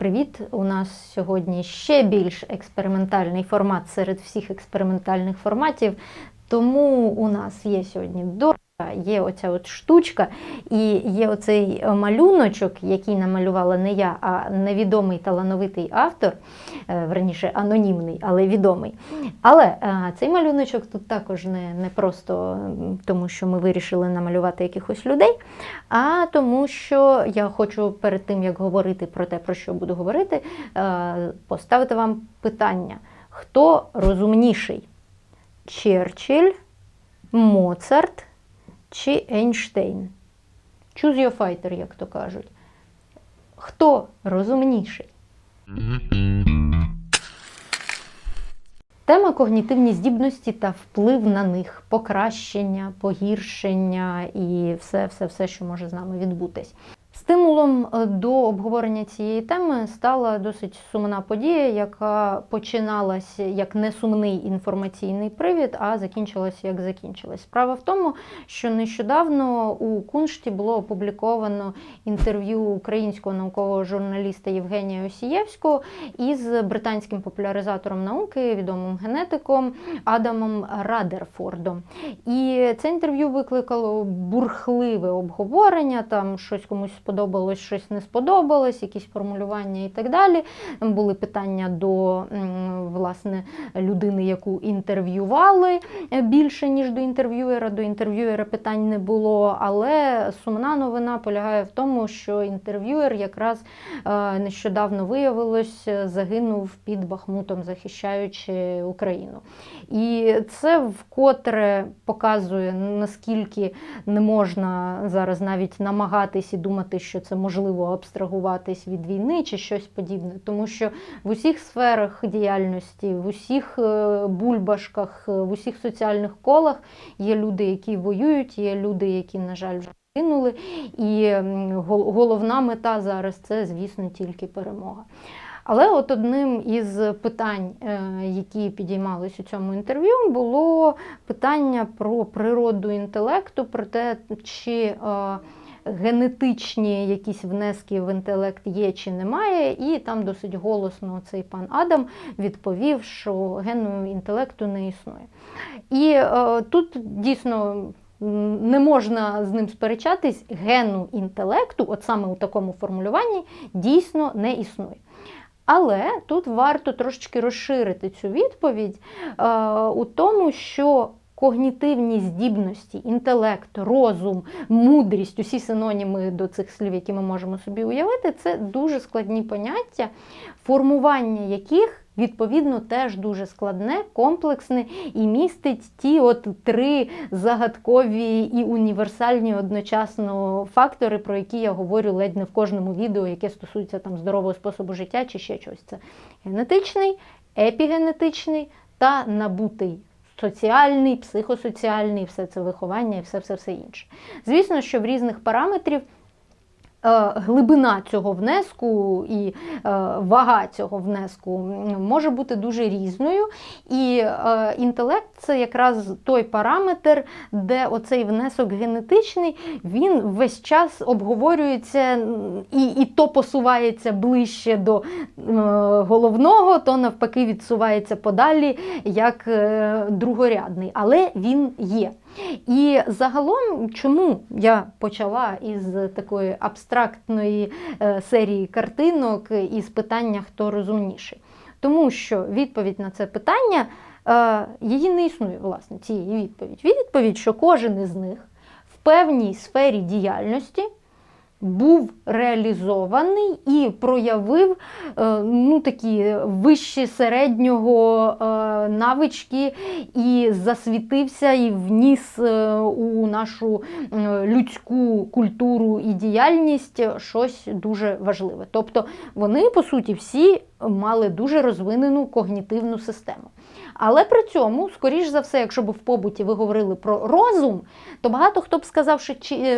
Привіт! У нас сьогодні ще більш експериментальний формат серед всіх експериментальних форматів. Тому у нас є сьогодні до. Є оця от штучка, і є оцей малюночок, який намалювала не я, а невідомий талановитий автор, е, верніше анонімний, але відомий. Але е, цей малюночок тут також не, не просто тому, що ми вирішили намалювати якихось людей, а тому, що я хочу перед тим, як говорити про те, про що буду говорити, е, поставити вам питання: хто розумніший? Черчилль, Моцарт чи Ейнштейн? Choose your fighter, як то кажуть. Хто розумніший? Тема когнітивні здібності та вплив на них, покращення, погіршення і все, все, все, що може з нами відбутись. Стимулом е, до обговорення цієї теми стала досить сумна подія, яка починалася як несумний інформаційний привід, а закінчилася як закінчилась. Справа в тому, що нещодавно у Куншті було опубліковано інтерв'ю українського наукового журналіста Євгенія Осієвського із британським популяризатором науки, відомим генетиком Адамом Радерфордом. І це інтерв'ю викликало бурхливе обговорення. Там щось комусь сподобалось, щось не сподобалось, якісь формулювання і так далі. Були питання до власне людини, яку інтерв'ювали е, більше ніж до інтерв'юера. До інтерв'юера питань не було. Але сумна новина полягає в тому, що інтерв'юер якраз е, нещодавно виявилось, загинув під Бахмутом, захищаючи Україну. І це вкотре показує наскільки не можна зараз навіть намагатись і думати, що це можливо абстрагуватись від війни чи щось подібне, тому що в усіх сферах діяльності, в усіх е, бульбашках, е, в усіх соціальних колах є люди, які воюють, є люди, які, на жаль, вже загинули. І головна мета зараз це, звісно, тільки перемога. Але от одним із питань, е, які підіймались у цьому інтерв'ю, було питання про природу інтелекту, про те, чи генетичні якісь внески в інтелект є чи немає. І там досить голосно цей пан Адам відповів, що генного інтелекту не існує. І е, тут дійсно. Не можна з ним сперечатись, гену інтелекту, от саме у такому формулюванні, дійсно не існує. Але тут варто трошечки розширити цю відповідь е, у тому, що когнітивні здібності, інтелект, розум, мудрість, усі синоніми до цих слів, які ми можемо собі уявити, це дуже складні поняття, формування яких. Відповідно, теж дуже складне, комплексне і містить ті от три загадкові і універсальні одночасно фактори, про які я говорю ледь не в кожному відео, яке стосується там здорового способу життя чи ще щось. Це генетичний, епігенетичний та набутий. Соціальний, психосоціальний, все це виховання і все все все інше. Звісно, що в різних параметрів глибина цього внеску і е, вага цього внеску може бути дуже різною. І е, інтелект це якраз той параметр, де оцей внесок генетичний, він весь час обговорюється і, і то посувається ближче до е, головного, то навпаки відсувається подалі як е, другорядний. Але він є. І загалом, чому я почала із такої абстрактної е, серії картинок із питання, хто розумніший? Тому що відповідь на це питання е, її не існує, власне, цієї відповідь. Відповідь, що кожен із них в певній сфері діяльності був реалізований і проявив е, ну, такі вищі середнього е, навички і засвітився і вніс е, у нашу людську культуру і діяльність щось дуже важливе. Тобто вони, по суті, всі мали дуже розвинену когнітивну систему. Але при цьому, скоріш за все, якщо б в побуті ви говорили про розум, то багато хто б сказав,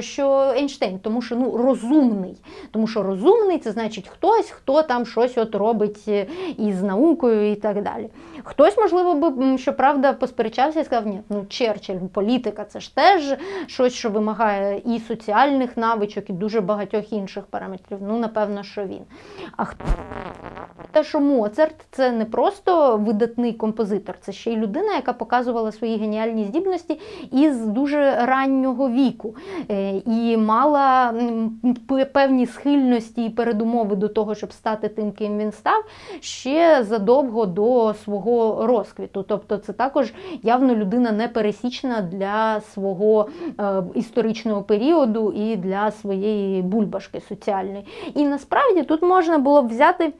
що Ейнштейн, тому що ну, розумний. Тому що розумний це значить хтось, хто там щось от робить е, із наукою і так далі. Хтось, можливо, би, щоправда, посперечався і сказав, ні, ну Черчилль, політика це ж теж щось, що вимагає і соціальних навичок, і дуже багатьох інших параметрів. Ну, напевно, що він. А хто те, що Моцарт це не просто видатний композитор, це ще й людина, яка показувала свої геніальні здібності із дуже раннього віку Е, і мала певні схильності і передумови до того, щоб стати тим, ким він став, ще задовго до свого розквіту. Тобто, це також явно людина не пересічна для свого е, історичного періоду і для своєї бульбашки соціальної. І насправді тут можна було б взяти.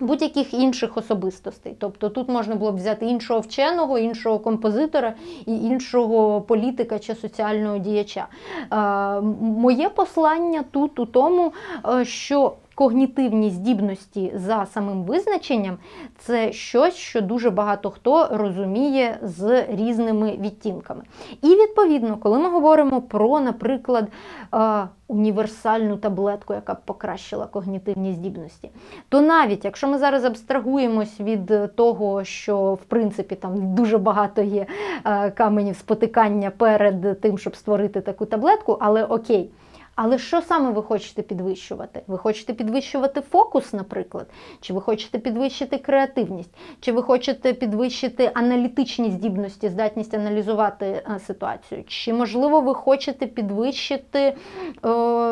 Будь-яких інших особистостей, тобто тут можна було б взяти іншого вченого, іншого композитора і іншого політика чи соціального діяча. Е, моє послання тут у тому, е, що когнітивні здібності за самим визначенням це щось, що дуже багато хто розуміє з різними відтінками. І відповідно, коли ми говоримо про, наприклад, е, універсальну таблетку, яка б покращила когнітивні здібності, то навіть якщо ми зараз абстрагуємось від того, що в принципі там дуже багато є е, каменів спотикання перед тим, щоб створити таку таблетку, але окей. Але що саме ви хочете підвищувати? Ви хочете підвищувати фокус, наприклад, чи ви хочете підвищити креативність, чи ви хочете підвищити аналітичні здібності, здатність аналізувати е, ситуацію, чи можливо ви хочете підвищити е,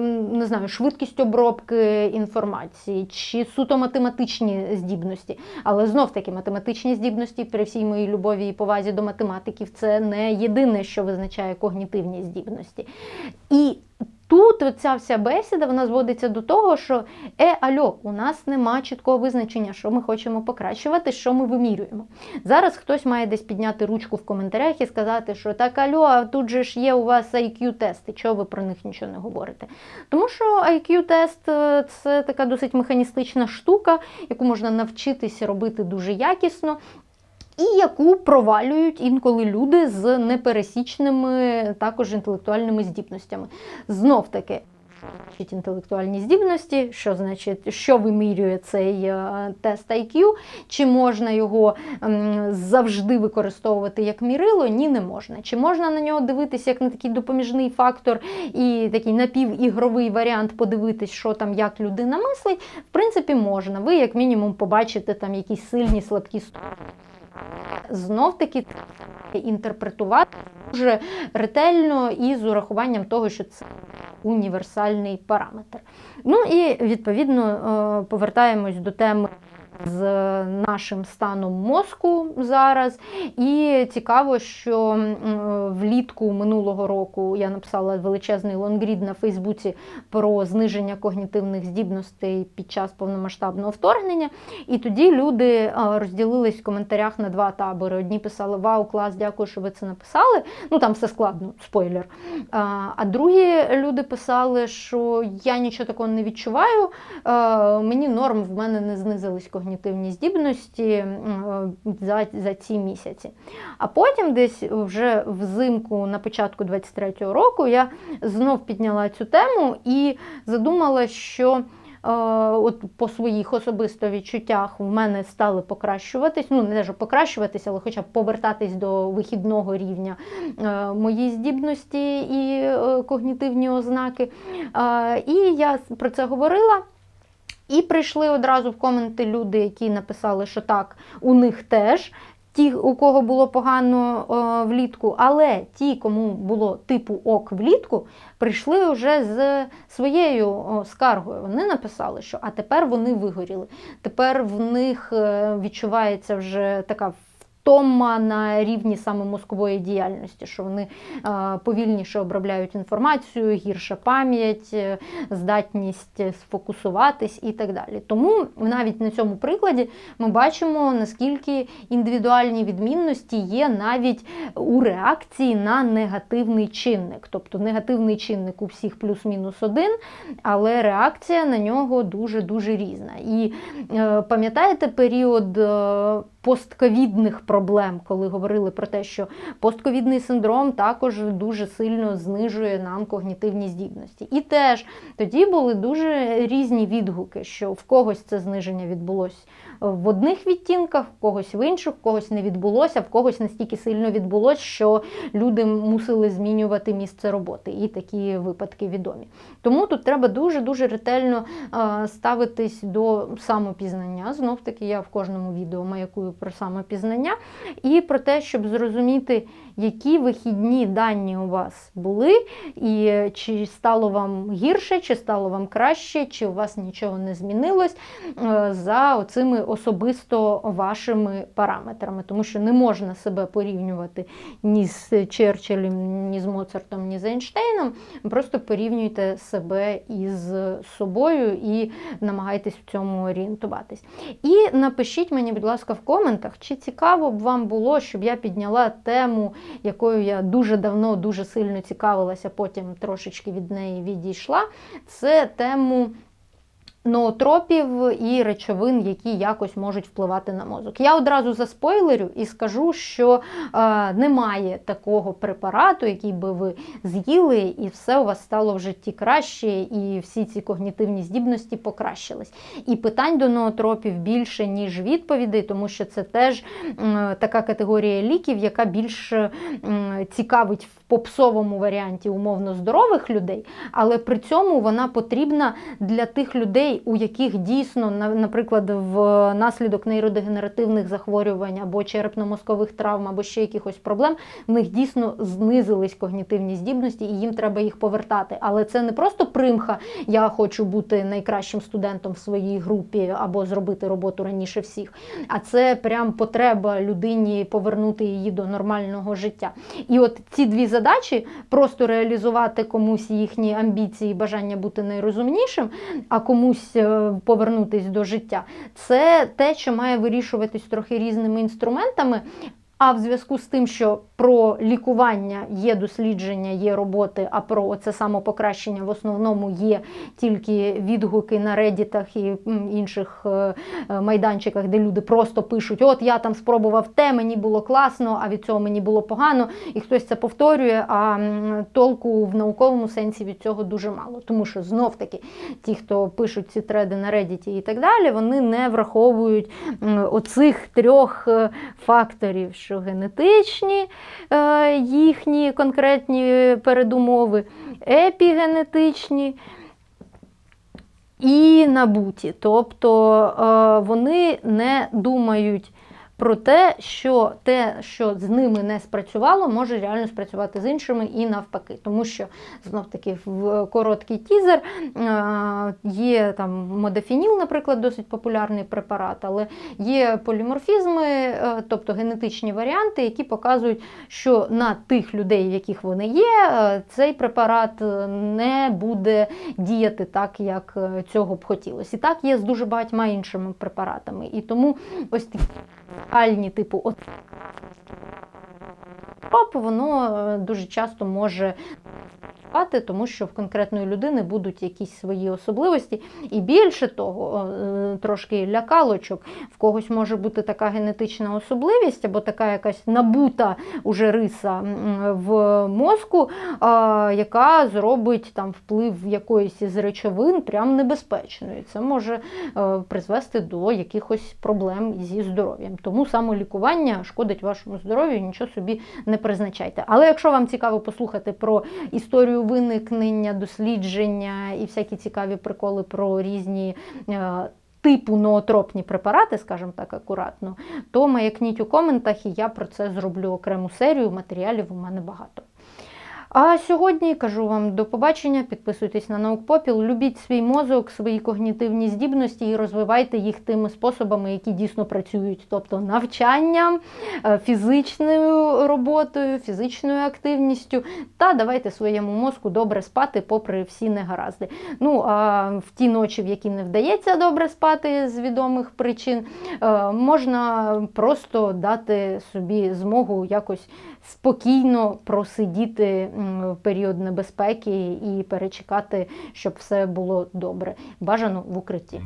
не знаю, швидкість обробки інформації, чи суто математичні здібності. Але знов таки математичні здібності при всій моїй любові і повазі до математиків це не єдине, що визначає когнітивні здібності. І Тут ця вся бесіда вона зводиться до того, що е, альо, у нас нема чіткого визначення, що ми хочемо покращувати, що ми вимірюємо. Зараз хтось має десь підняти ручку в коментарях і сказати, що так альо, а тут же ж є у вас IQ-тести, чого ви про них нічого не говорите? Тому що IQ-тест е, це така досить механістична штука, яку можна навчитися робити дуже якісно. І яку провалюють інколи люди з непересічними також інтелектуальними здібностями. Знов таки. Інтелектуальні здібності, що значить, що вимірює цей е, тест IQ, чи можна його завжди використовувати як мірило? Ні, не можна. Чи можна на нього дивитися як на такий допоміжний фактор і такий напівігровий варіант подивитись, що там як людина мислить? В принципі, можна. Ви, як мінімум, побачите там якісь сильні слабкі сторони знов таки інтерпретувати дуже ретельно і з урахуванням того, що це універсальний параметр. Ну і відповідно е, повертаємось до теми. З нашим станом мозку зараз. І цікаво, що влітку минулого року я написала величезний лонгрід на Фейсбуці про зниження когнітивних здібностей під час повномасштабного вторгнення. І тоді люди е, розділились в коментарях на два табори. Одні писали Вау, клас, дякую, що ви це написали. Ну там все складно, спойлер. А, другі люди писали, що я нічого такого не відчуваю. е, Мені норм, в мене не знизились когнітивні здібності е, за, за ці місяці. А потім, десь вже взимку, на початку 23-го року, я знов підняла цю тему і задумала, що. е, От по своїх особисто відчуттях в мене стали покращуватись, ну не те, що покращуватись, але хоча б повертатись до вихідного рівня е, мої здібності і когнітивні ознаки. І я про це говорила. І прийшли одразу в коменти люди, які написали, що так, у них теж. Ті, у кого було погано о, влітку, але ті, кому було типу ок влітку, прийшли вже з своєю о, скаргою. Вони написали, що а тепер вони вигоріли. Тепер в них е, відчувається вже така втома на рівні саме мозкової діяльності, що вони е, повільніше обробляють інформацію, гірша пам'ять, е, здатність сфокусуватись і так далі. Тому навіть на цьому прикладі ми бачимо, наскільки індивідуальні відмінності є навіть у реакції на негативний чинник. Тобто негативний чинник у всіх плюс-мінус один, але реакція на нього дуже-дуже різна. І е, пам'ятаєте період. Постковідних проблем, коли говорили про те, що постковідний синдром також дуже сильно знижує нам когнітивні здібності. І теж тоді були дуже різні відгуки, що в когось це зниження відбулось в одних відтінках, в когось в інших, в когось не відбулося, в когось настільки сильно відбулось, що люди мусили змінювати місце роботи. І такі випадки відомі. Тому тут треба дуже-дуже ретельно ставитись до самопізнання. Знов таки, я в кожному відео маякую про самопізнання і про те, щоб зрозуміти, які вихідні дані у вас були, і чи стало вам гірше, чи стало вам краще, чи у вас нічого не змінилось е, за оцими особисто вашими параметрами, тому що не можна себе порівнювати ні з Черчиллем, ні з Моцартом, ні з Ейнштейном. Просто порівнюйте себе із собою і намагайтесь в цьому орієнтуватись. І напишіть мені, будь ласка, в коментах, чи цікаво б вам було, щоб я підняла тему, якою я дуже давно, дуже сильно цікавилася, потім трошечки від неї відійшла. Це тему ноотропів і речовин, які якось можуть впливати на мозок. Я одразу заспойлерю і скажу, що е, немає такого препарату, який би ви з'їли, і все у вас стало в житті краще, і всі ці когнітивні здібності покращились. І питань до ноотропів більше, ніж відповідей, тому що це теж е, така категорія ліків, яка більш е, цікавить попсовому варіанті умовно здорових людей, але при цьому вона потрібна для тих людей у яких дійсно, наприклад, в наслідок нейродегенеративних захворювань або черепно-мозкових травм, або ще якихось проблем, в них дійсно знизились когнітивні здібності, і їм треба їх повертати. Але це не просто примха, я хочу бути найкращим студентом в своїй групі або зробити роботу раніше всіх. А це прям потреба людині повернути її до нормального життя. І от ці дві задачі просто реалізувати комусь їхні амбіції, бажання бути найрозумнішим, а комусь комусь е, повернутись до життя. Це те, що має вирішуватись трохи різними інструментами. А в зв'язку з тим, що про лікування є дослідження, є роботи, а про це самопокращення в основному є тільки відгуки на редітах і інших е, е, майданчиках, де люди просто пишуть: От я там спробував те, мені було класно, а від цього мені було погано, і хтось це повторює. А толку в науковому сенсі від цього дуже мало. Тому що знов таки ті, хто пишуть ці треди на редіті і так далі, вони не враховують оцих трьох е, факторів що генетичні е, їхні конкретні передумови, епігенетичні. І набуті, тобто е, вони не думають про те, що те, що з ними не спрацювало, може реально спрацювати з іншими і навпаки. Тому що знов таки в короткий тізер є там модефініл, наприклад, досить популярний препарат, але є поліморфізми, е, тобто генетичні варіанти, які показують, що на тих людей, в яких вони є, е, цей препарат не буде діяти так, як е, цього б хотілося. І так є з дуже багатьма іншими препаратами. І тому ось такі альні типу от воно е, дуже часто може тому що в конкретної людини будуть якісь свої особливості. І більше того, е, трошки лякалочок, в когось може бути така генетична особливість, або така якась набута уже риса в мозку, яка зробить там вплив якоїсь із речовин прям небезпечною. Це може е, призвести до якихось проблем зі здоров'ям. Тому самолікування шкодить вашому здоров'ю, нічого собі не призначайте. Але якщо вам цікаво послухати про історію виникнення, дослідження і всякі цікаві приколи про різні. Е, типу ноотропні препарати, скажімо так, акуратно, то маякніть у коментах, і я про це зроблю окрему серію. Матеріалів у мене багато. А сьогодні кажу вам до побачення. Підписуйтесь на наукпопіл, любіть свій мозок, свої когнітивні здібності і розвивайте їх тими способами, які дійсно працюють, тобто навчанням, е, фізичною роботою, фізичною активністю. Та давайте своєму мозку добре спати, попри всі негаразди. Ну а в ті ночі, в які не вдається добре спати з відомих причин, е, можна просто дати собі змогу якось спокійно просидіти в період небезпеки і перечекати, щоб все було добре. Бажано в укритті.